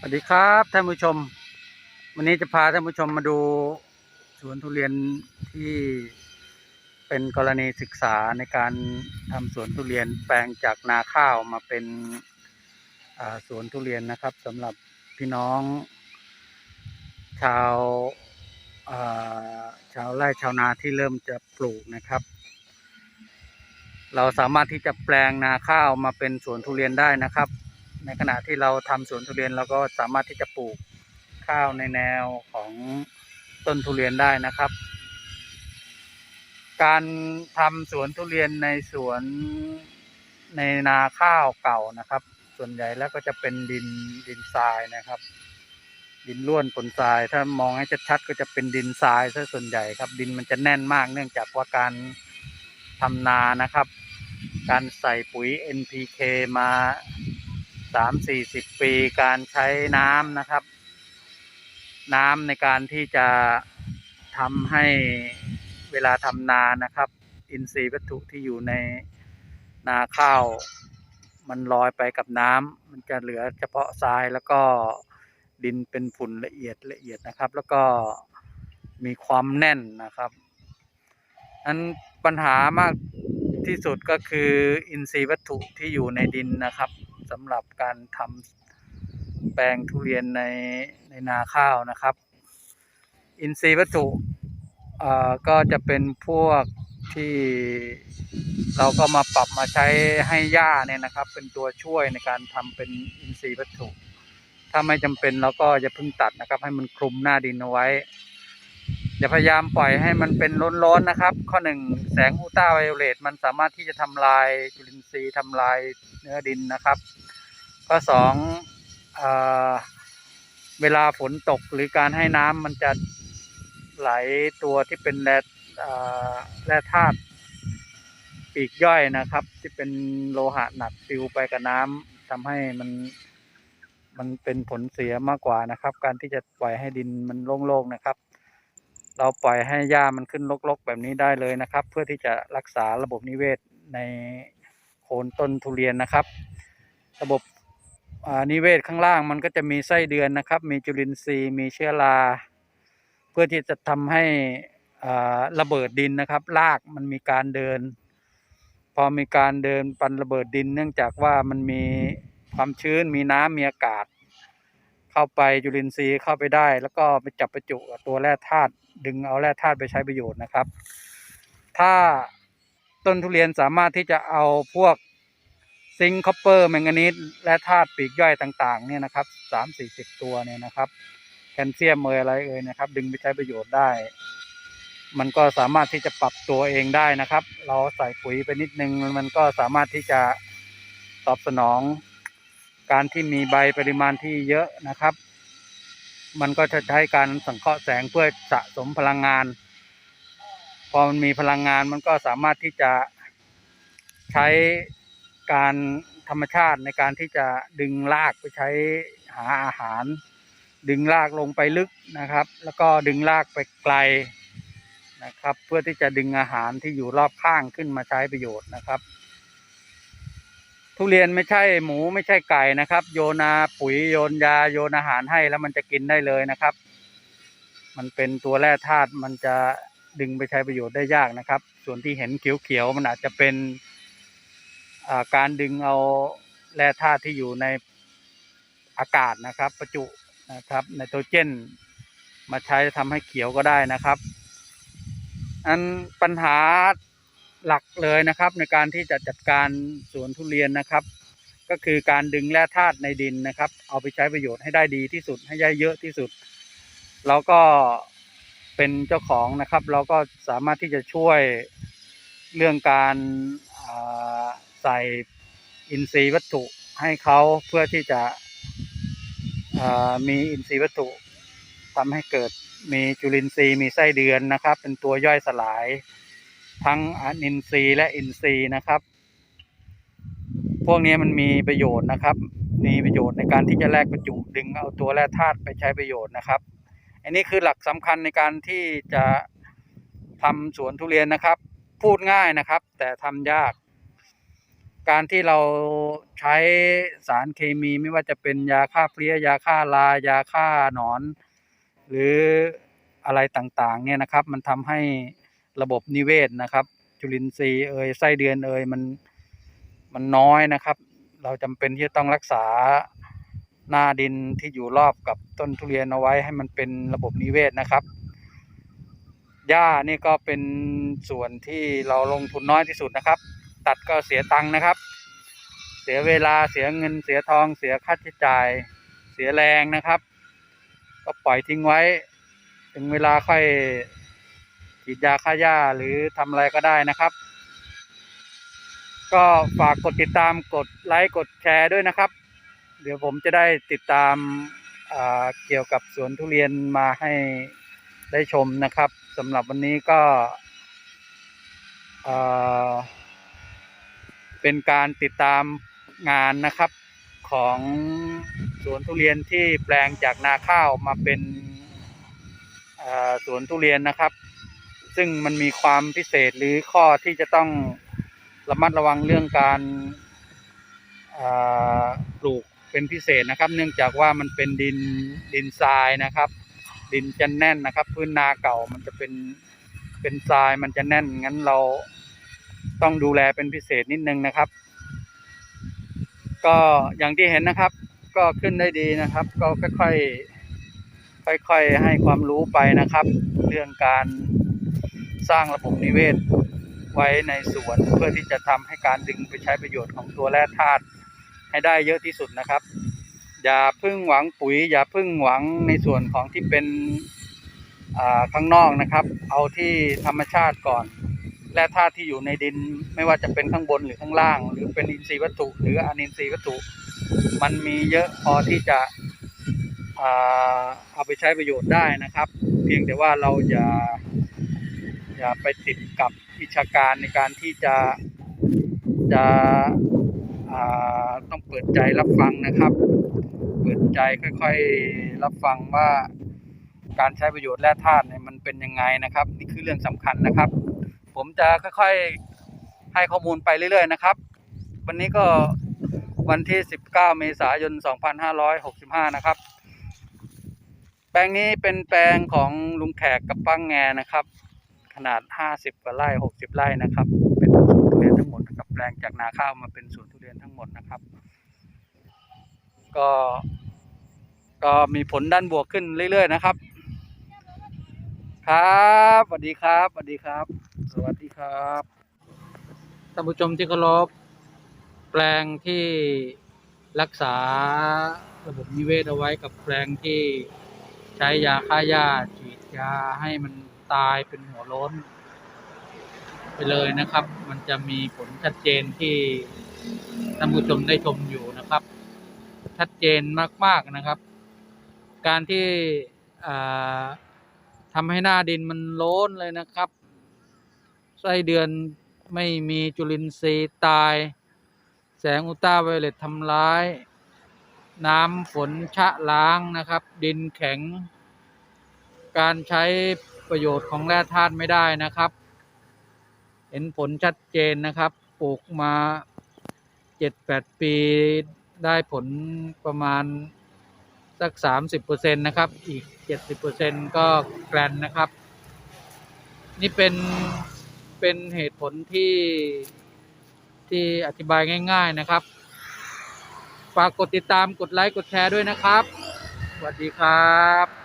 สวัสดีครับท่านผู้ชม วันนี้จะพาท่านผู้ชมมาดูสวนทุเรียนที่เป็นกรณีศึกษาในการทำสวนทุเรียนแปลงจากนาข้าวมาเป็นสวนทุเรียนนะครับสำหรับพี่น้อง ชาวาชาวไร่ชาวนาที่เริ่มจะปลูกนะครับ เราสามารถที่จะแปลงนาข้าวมาเป็นสวนทุเรียนได้นะครับ ในขณะที่เราทำสวนทุเรียนเราก็สามารถที่จะปลูกข้าวในแนวของต้นทุเรียนได้นะครับ การทำสวนทุเรียนในสวนในนาข้าวเก่านะครับ ส่วนใหญ่แล้วก็จะเป็นดินดินทรายนะครับ ดินร่วนปนทราย ถ้ามองให้ชัดๆก็จะเป็นดินทรายซะส่วนใหญ่ครับ ดินมันจะแน่นมากเนื่องจากว่าการทำนานะครับ การใส่ปุ๋ย NPK มา สามสี่สิบปีการใช้น้ำนะครับ น้ำในการที่จะทำให้เวลาทำนานะครับ อินทรีย์วัตถุที่อยู่ในนาข้าว มันลอยไปกับน้ำมันจะเหลือเฉพาะทรายแล้วก็ดินเป็นฝุ่นละเอียดละเอียดนะครับ แล้วก็มีความแน่นนะครับอันปัญหามากที่สุดก็คืออินทรีย์วัตถุที่อยู่ในดินนะครับ สำหรับการทำแปลงทุเรียนในในนาข้าวนะครับ อินทรีย์วัตถุก็จะเป็นพวกที่เราก็มาปรับมาใช้ให้หญ้าเนี่ยนะครับ เป็นตัวช่วยในการทำเป็นอินทรีย์วัตถุ ถ้าไม่จำเป็นเราก็จะพึ่งตัดนะครับ ให้มันคลุมหน้าดินเอาไว้ อย่าพยายามปล่อยให้มันเป็นร้อนๆนะครับ ข้อหนึ่งแสงอูต้าไวโอเลตมันสามารถที่จะทำลายจุลินทรีย์ทำลายเนื้อดินนะครับ ข้อสองเเวลาฝนตกหรือการให้น้ำมันจะไหลตัวที่เป็นแร่แร่ธาตุปีกย่อยนะครับ ที่เป็นโลหะหนักปลิวไปกับน้ำทำให้มันมันเป็นผลเสียมากกว่านะครับ การที่จะปล่อยให้ดินมันโล่งๆนะครับ เราปล่อยให้หญ้ามันขึ้นรกๆ แบบนี้ได้เลยนะครับ เพื่อที่จะรักษาระบบนิเวศในโคนต้นทุเรียนนะครับ ระบบอ่านิเวศข้างล่างมันก็จะมีไส้เดือนนะครับ มีจุลินทรีย์ มีเชื้อรา เพื่อที่จะทำให้อ่าระเบิดดินนะครับรากมันมีการเดิน พอมีการเดินปันระเบิดดิน เนื่องจากว่ามันมีความชื้นมีน้ำมีอากาศ เข้าไปจุลินทรีย์เข้าไปได้ แล้วก็ไปจับประจุตัวแร่ธาตุ ดึงเอาแร่ธาตุไปใช้ประโยชน์นะครับ ถ้าต้นทุเรียนสามารถที่จะเอาพวกซิงค์คอปเปอร์แมงกานีสและธาตุปีกย่อยต่างๆเนี่ยนะครับสามสี่สิบตัวเนี่ยนะครับ แคลเซียมเอยอะไรเอ่ยนะครับ ดึงไปใช้ประโยชน์ได้ มันก็สามารถที่จะปรับตัวเองได้นะครับ เราใส่ปุ๋ยไปนิดนึงมันก็สามารถที่จะตอบสนอง การที่มีใบปริมาณที่เยอะนะครับ มันก็จะใช้การสังเคราะห์แสงเพื่อสะสมพลังงาน พอมันมีพลังงานมันก็สามารถที่จะใช้การธรรมชาติในการที่จะดึงรากไปใช้หาอาหาร ดึงรากลงไปลึกนะครับ แล้วก็ดึงรากไปไกลนะครับ เพื่อที่จะดึงอาหารที่อยู่รอบข้างขึ้นมาใช้ประโยชน์นะครับ ทุเรียนไม่ใช่หมูไม่ใช่ไก่นะครับ โยนาปุ๋ยโยนยาโยนอาหารให้แล้วมันจะกินได้เลยนะครับ มันเป็นตัวแร่ธาตุมันจะดึงไปใช้ประโยชน์ได้ยากนะครับ ส่วนที่เห็นเขียวๆมันอาจจะเป็นอาการดึงเอาแร่ธาตุที่อยู่ในอากาศนะครับ ประจุนะครับไนโตรเจน มาใช้ทำให้เขียวก็ได้นะครับ อันปัญหา หลักเลยนะครับ ในการที่จะจัดการสวนทุเรียนนะครับ ก็คือการดึงแร่ธาตุในดินนะครับ เอาไปใช้ประโยชน์ให้ได้ดีที่สุดให้ได้เยอะที่สุดเราก็เป็นเจ้าของนะครับ เราก็สามารถที่จะช่วยเรื่องการาใส่อินทรีย์วัตถุให้เขาเพื่อที่จะมีอินทรีย์วัตถุทำให้เกิดมีจุลินทรีย์มีไส้เดือนนะครับ เป็นตัวย่อยสลาย ทั้งอินทรีย์และอินทรีย์นะครับ พวกนี้มันมีประโยชน์นะครับ มีประโยชน์ในการที่จะแลกประจุดึงเอาตัวแร่ธาตุไปใช้ประโยชน์นะครับ อันนี้คือหลักสำคัญในการที่จะทำสวนทุเรียนนะครับ พูดง่ายนะครับ แต่ทำยาก การที่เราใช้สารเคมีไม่ว่าจะเป็นยาฆ่าเพลี้ยยาฆ่าลายาฆ่าหนอน หรืออะไรต่างๆ เนี่ยนะครับ มันทำให้ ระบบนิเวศนะครับ จุลินทรีย์เอ่ยไส้เดือนเอ่ยมันมันน้อยนะครับ เราจำเป็นที่จะต้องรักษาหน้าดินที่อยู่รอบกับต้นทุเรียนเอาไว้ให้มันเป็นระบบนิเวศนะครับหญ้านี่ก็เป็นส่วนที่เราลงทุนน้อยที่สุดนะครับ ตัดก็เสียตังค์นะครับ เสียเวลาเสียเงินเสียทองเสียค่าใช้จ่าย เสียแรงนะครับ ก็ปล่อยทิ้งไว้ ถึงเวลาค่อย ฉีดยาฆ่าหญ้าหรือทำอะไรก็ได้นะครับ ก็ฝากกดติดตามกดไลค์กดแชร์ด้วยนะครับ เดี๋ยวผมจะได้ติดตามาเกี่ยวกับสวนทุเรียนมาให้ได้ชมนะครับสำหรับวันนี้ก็เป็นการติดตามงานนะครับของสวนทุเรียนที่แปลงจากนาข้าวมาเป็นสวนทุเรียนนะครับ ซึ่งมันมีความพิเศษหรือข้อที่จะต้องระมัดระวังเรื่องการปลูกเป็นพิเศษนะครับ เนื่องจากว่ามันเป็นดินดินทรายนะครับ ดินจะแน่นนะครับ พื้นนาเก่ามันจะเป็นเป็นทรายมันจะแน่นงั้นเราต้องดูแลเป็นพิเศษนิดนึงนะครับ ก็อย่างที่เห็นนะครับ ก็ขึ้นได้ดีนะครับ ก็ค่อยๆค่อยๆให้ความรู้ไปนะครับ เรื่องการ สร้างระบบนิเวศ ไว้ในสวนเพื่อที่จะทำให้การดึงไปใช้ประโยชน์ของตัวแร่ธาตุให้ได้เยอะที่สุดนะครับ อย่าพึ่งหวังปุ๋ย อย่าพึ่งหวังในส่วนของที่เป็นข้างนอกนะครับ เอาที่ธรรมชาติก่อนแร่ธาตุที่อยู่ในดินไม่ว่าจะเป็นข้างบนหรือข้างล่าง หรือเป็นอินทรีย์วัตถุ หรืออนินทรีย์วัตถุ มันมีเยอะพอที่จะเอาไปใช้ประโยชน์ได้นะครับ เพียงแต่ว่าเราอย่า อย่าไปติดกับวิชาการในการที่จะจะต้องเปิดใจรับฟังนะครับ เปิดใจค่อยๆรับฟังว่าการใช้ประโยชน์แร่ธาตุเนี่ยมันเป็นยังไงนะครับ นี่คือเรื่องสำคัญนะครับ ผมจะค่อยๆให้ข้อมูลไปเรื่อยๆนะครับ วันนี้ก็วันที่ 19 เมษายน 2565 นะครับ แปลงนี้เป็นแปลงของลุงแขกกับป้างแงนะครับ ขนาด 50กว่าไร่60 ไร่นะครับ เป็นสวนทุเรียนทั้งหมดนะครับแปลงจากนาข้าวมาเป็นสวนทุเรียนทั้งหมดนะครับ ก็ก็มีผลด้านบวกขึ้นเรื่อย ๆ นะครับ ครับสวัสดีครับสวัสดีครับ สวัสดีครับท่านผู้ชมที่เคารพแปลงที่รักษาระบบนิเวศเอาไว้กับแปลงที่ใช้ยาฆ่าหญ้าฉีดยาให้มัน ตายเป็นหัวล้น ไปเลยนะครับ มันจะมีผลชัดเจนที่ท่านผู้ชมได้ชมอยู่นะครับ ชัดเจนมาก ๆนะครับ การที่ทำให้หน้าดินมันโล้นเลยนะครับไส้เดือนไม่มีจุลินทรีย์ตาย แสงอุลตราไวโอเลตทำร้าย น้ำฝนชะล้างนะครับ ดินแข็ง การใช้ ประโยชน์ของแร่ธาตุไม่ได้นะครับ เห็นผลชัดเจนนะครับ ปลูกมาเจ็ดแปดปีได้ผลประมาณสักสามสิบเปอร์เซ็นตนะครับ อีกเจ็ดสิบเปอร์เซ็นก็แกรนนะครับ นี่เป็นเป็นเหตุผลที่ที่อธิบายง่าย ๆนะครับ ฝากกดติดตามกดไลค์ กดแชร์ด้วยนะครับ สวัสดีครับ